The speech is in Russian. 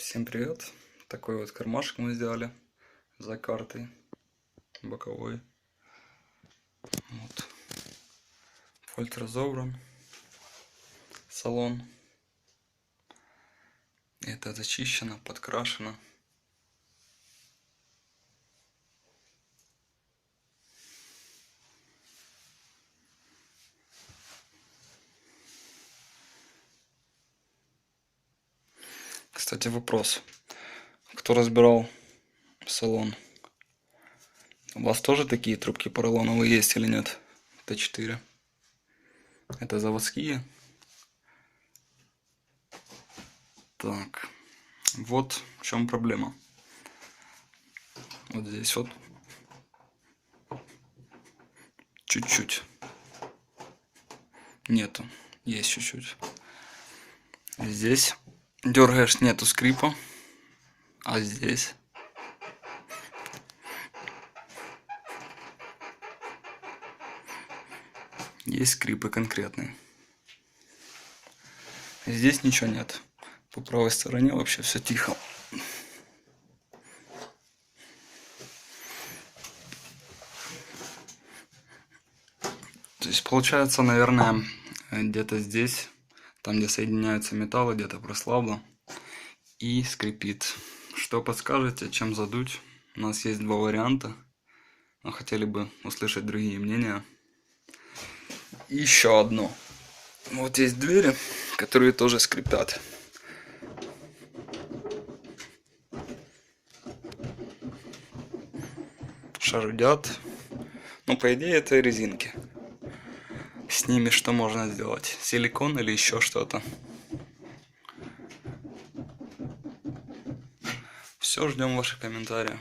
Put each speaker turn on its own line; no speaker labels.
Всем привет! Такой вот кармашек мы сделали за картой боковой. Вот. Фольт разобран. Салон. Это зачищено, подкрашено. Кстати, вопрос. Кто разбирал салон? У вас тоже такие трубки поролоновые есть или нет? Т4. Это заводские. Так. Вот в чем проблема. Вот здесь вот. Чуть-чуть. Нету. Есть чуть-чуть. Здесь дергаешь, нету скрипа. А здесь есть скрипы конкретные. Здесь ничего нет. По правой стороне вообще все тихо. То есть получается, наверное, где-то здесь, там где соединяются металлы, где-то прослабло и скрипит. Что подскажете, чем задуть? У нас есть два варианта, но хотели бы услышать другие мнения. Еще одно. Вот есть двери, которые тоже скрипят. Шарудят. Ну, по идее, это резинки. С ними что можно сделать? Силикон или еще что-то? Все, ждем ваших комментариев.